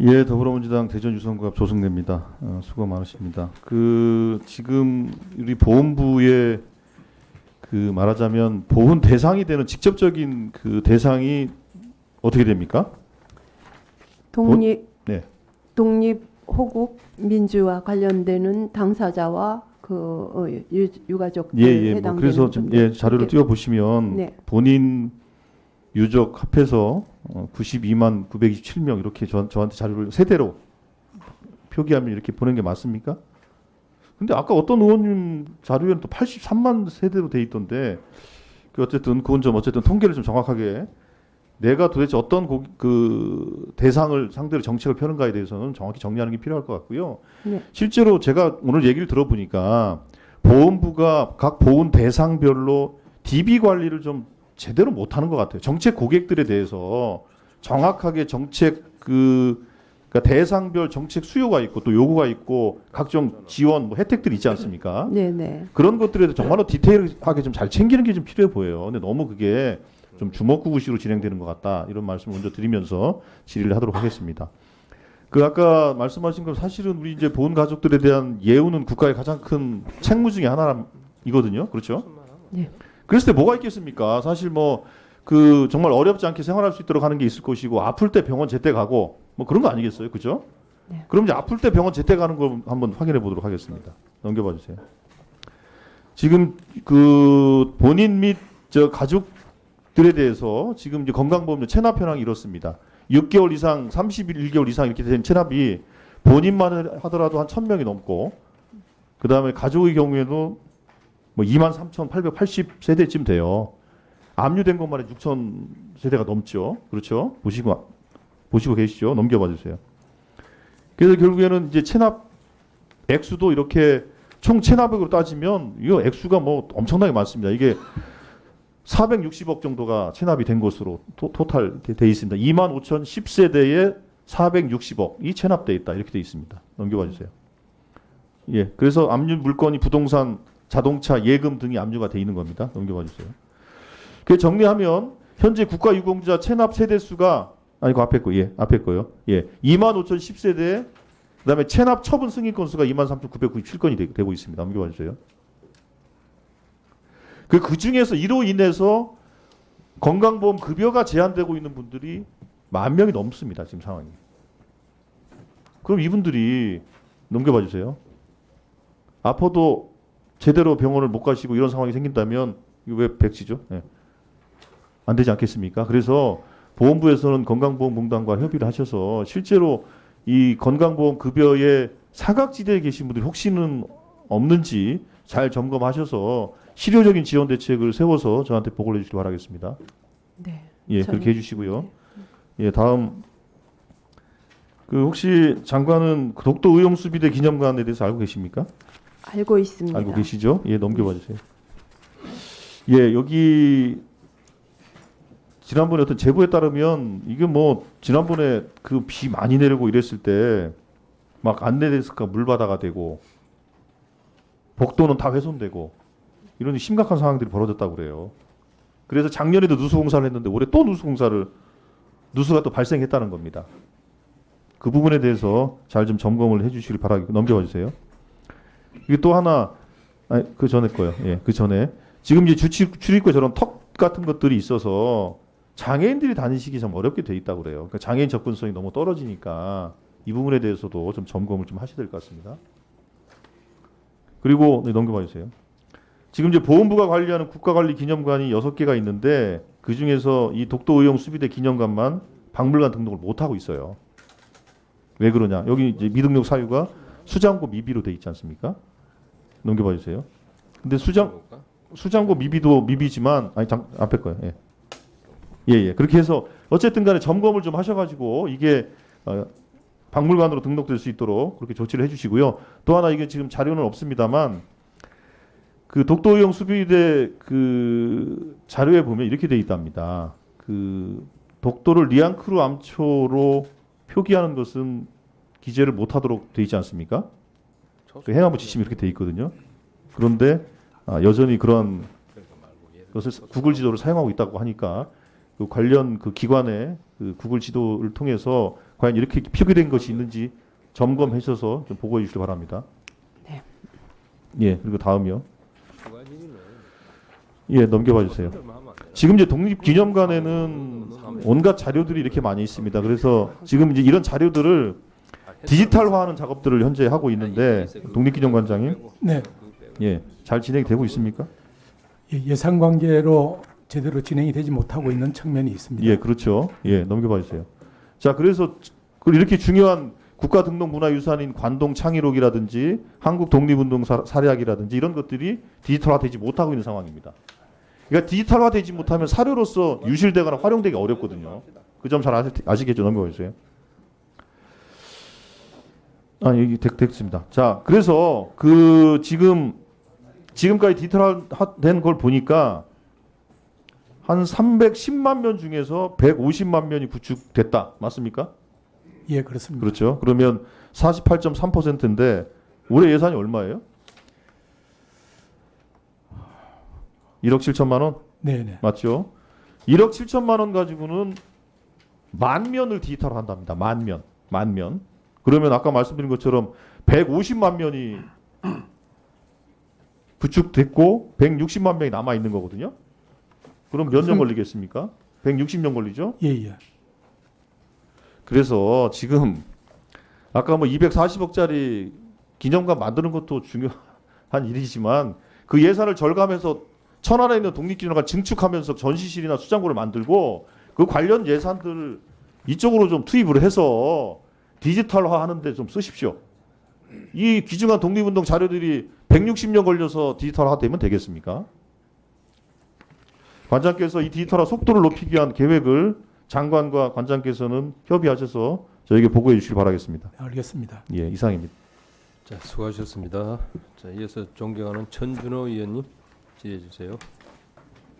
예, 더불어민주당 대전 유성구갑 조승래입니다. 어, 수고 많으십니다. 그 지금 우리 보훈부의 그 말하자면 보훈 대상이 되는 직접적인 그 대상이 어떻게 됩니까? 독립 네. 독립 호국 민주와 관련되는 당사자와 그 어, 유, 유가족들 예, 예. 뭐 해당되는 그래서 좀. 예, 자료를 네. 띄워 보시면 네. 본인 유족 합해서 어, 92만 927명 이렇게 저, 저한테 자료를 세대로 표기하면 이렇게 보낸 게 맞습니까? 근데 아까 어떤 의원님 자료에는 또 83만 세대로 돼 있던데 그 어쨌든 그건 좀 어쨌든 통계를 좀 정확하게 내가 도대체 어떤 고, 그 대상을 상대로 정책을 펴는가에 대해서는 정확히 정리하는 게 필요할 것 같고요. 네. 실제로 제가 오늘 얘기를 들어보니까 보훈부가 각 보훈 대상별로 DB 관리를 좀 제대로 못하는 것 같아요. 정책 고객들에 대해서 정확하게 정책 그 그러니까 대상별 정책 수요가 있고 또 요구가 있고 각종 지원 뭐 혜택들이 있지 않습니까? 네, 네. 그런 것들에 대해서 정말로 디테일하게 좀 잘 챙기는 게 좀 필요해 보여요. 근데 너무 그게 좀 주먹구구식으로 진행되는 것 같다. 이런 말씀을 먼저 드리면서 질의를 하도록 하겠습니다. 그 아까 말씀하신 건 사실은 우리 이제 보훈 가족들에 대한 예우는 국가의 가장 큰 책무 중에 하나이거든요. 그렇죠? 네. 그랬을 때 뭐가 있겠습니까? 사실 뭐 그 정말 어렵지 않게 생활할 수 있도록 하는 게 있을 것이고 아플 때 병원 제때 가고 뭐 그런 거 아니겠어요? 그죠? 네. 그럼 이제 아플 때 병원 제때 가는 걸 한번 확인해 보도록 하겠습니다. 넘겨봐 주세요. 지금 그 본인 및 저 가족들에 대해서 지금 이제 건강보험료 체납 현황이 이렇습니다. 6개월 이상, 31개월 이상 이렇게 된 체납이 본인만 하더라도 한 1000명이 넘고 그다음에 가족의 경우에도 뭐 23,880세대쯤 돼요. 압류된 것만 해도 6천 세대가 넘죠. 그렇죠? 보시고 보시고 계시죠? 넘겨봐 주세요. 그래서 결국에는 이제 체납 액수도 이렇게 총 체납액으로 따지면 이거 액수가 뭐 엄청나게 많습니다. 이게 460억 정도가 체납이 된 것으로 토, 토탈 돼 있습니다. 2만 5천 10세대에 460억이 체납돼 있다 이렇게 돼 있습니다. 넘겨봐 주세요. 예, 그래서 압류 물건이 부동산, 자동차, 예금 등이 압류가 돼 있는 겁니다. 넘겨봐 주세요. 그 정리하면 현재 국가 유공자 체납 세대 수가 아니 그 앞에 거 예, 앞에 거요. 예. 2만 5천 10세대 그다음에 체납 처분 승인 건수가 2만 3,997건이 되 고 있습니다. 넘겨봐 주세요. 그, 그 중에서 이로 인해서 건강보험 급여가 제한되고 있는 분들이 만 명이 넘습니다. 지금 상황이. 그럼 이분들이 넘겨봐 주세요. 아파도 제대로 병원을 못 가시고 이런 상황이 생긴다면 이거 왜 백지죠? 예. 안 되지 않겠습니까? 그래서 보험부에서는 건강보험공단과 협의를 하셔서 실제로 이 건강보험 급여의 사각지대에 계신 분들이 혹시는 없는지 잘 점검하셔서 실효적인 지원 대책을 세워서 저한테 보고를 해주시기 바라겠습니다. 네. 예, 그렇게 해주시고요. 예, 다음 그 혹시 장관은 그 독도 의용수비대 기념관에 대해서 알고 계십니까? 알고 있습니다. 알고 계시죠? 예, 넘겨봐 주세요. 예, 여기 지난번에 어떤 제보에 따르면 이게 뭐 지난번에 그 비 많이 내리고 이랬을 때 막 안내데스크가 물바다가 되고 복도는 다 훼손되고 이런 심각한 상황들이 벌어졌다고 그래요. 그래서 작년에도 누수 공사를 했는데 올해 또 누수 공사를 누수가 또 발생했다는 겁니다. 그 부분에 대해서 잘 좀 점검을 해주시길 바라겠고 넘겨봐 주세요. 이게 또 하나 아니, 그 전에 거요. 예, 그 전에 지금 이제 주치, 출입구에 저런 턱 같은 것들이 있어서 장애인들이 다니시기 좀 어렵게 돼 있다고 그래요. 그러니까 장애인 접근성이 너무 떨어지니까 이 부분에 대해서도 좀 점검을 좀 하셔야 될 것 같습니다. 그리고 네, 넘겨봐 주세요. 지금 이제 보훈부가 관리하는 국가관리 기념관이 여섯 개가 있는데 그 중에서 이 독도 의용 수비대 기념관만 박물관 등록을 못 하고 있어요. 왜 그러냐? 여기 이제 미등록 사유가 수장고 미비로 돼 있지 않습니까? 넘겨봐 주세요. 근데 수장 수장고 미비도 미비지만 아니 잠, 앞에 거요. 예. 예, 예. 그렇게 해서 어쨌든 간에 점검을 좀 하셔 가지고 이게 어, 박물관으로 등록될 수 있도록 그렇게 조치를 해 주시고요. 또 하나 이게 지금 자료는 없습니다만 그 독도의용 수비대 그 자료에 보면 이렇게 돼 있답니다. 그 독도를 리앙크루 암초로 표기하는 것은 기재를 못 하도록 돼 있지 않습니까? 그 행안부 지침이 이렇게 돼 있거든요. 그런데 아, 여전히 그런 것을 구글 지도를 사용하고 있다고 하니까 그 관련 그 기관의 그 구글 지도를 통해서 과연 이렇게 표기된 것이 있는지 점검하셔서 좀 보고해 주시기 바랍니다. 네. 예, 그리고 다음이요. 예, 넘겨봐 주세요. 지금 이제 독립기념관에는 온갖 자료들이 이렇게 많이 있습니다. 그래서 지금 이제 이런 자료들을 디지털화하는 작업들을 현재 하고 있는데 독립기념 관장님, 네, 예, 잘 진행이 되고 있습니까? 예, 예산 관계로 제대로 진행이 되지 못하고 있는 측면이 있습니다. 예, 그렇죠. 예, 넘겨봐 주세요. 자, 그래서 그 이렇게 중요한 국가 등록 문화유산인 관동 창의록이라든지 한국 독립운동 사- 사례학이라든지 이런 것들이 디지털화되지 못하고 있는 상황입니다. 그러니까 디지털화되지 못하면 사료로서 유실되거나 활용되기 어렵거든요. 그 점 잘 아시겠죠? 넘겨봐 주세요. 아, 여기 됐, 됐습니다. 자, 그래서 그 지금 지금까지 디지털화된 걸 보니까 한 310만 면 중에서 150만 면이 구축됐다. 맞습니까? 예, 그렇습니다. 그렇죠. 그러면 48.3%인데 올해 예산이 얼마예요? 1억 7천만 원? 네, 네. 맞죠? 1억 7천만 원 가지고는 만 면을 디지털 한답니다. 만 면. 만 면. 그러면 아까 말씀드린 것처럼 150만 면이 구축됐고 160만 명이 남아 있는 거거든요. 그럼 몇 년 걸리겠습니까? 160년 걸리죠? 예, 예. 그래서 지금 아까 뭐 240억짜리 기념관 만드는 것도 중요한 일이지만 그 예산을 절감해서 천안에 있는 독립기념관 증축하면서 전시실이나 수장고를 만들고 그 관련 예산들을 이쪽으로 좀 투입을 해서 디지털화 하는데 좀 쓰십시오. 이 귀중한 독립운동 자료들이 160년 걸려서 디지털화 되면 되겠습니까? 관장께서 이 디지털화 속도를 높이기 위한 계획을 장관과 관장께서는 협의하셔서 저에게 보고해 주시기 바라겠습니다. 알겠습니다. 예, 이상입니다. 자, 수고하셨습니다. 자, 이어서 존경하는 천준호 의원님 질의해 주세요.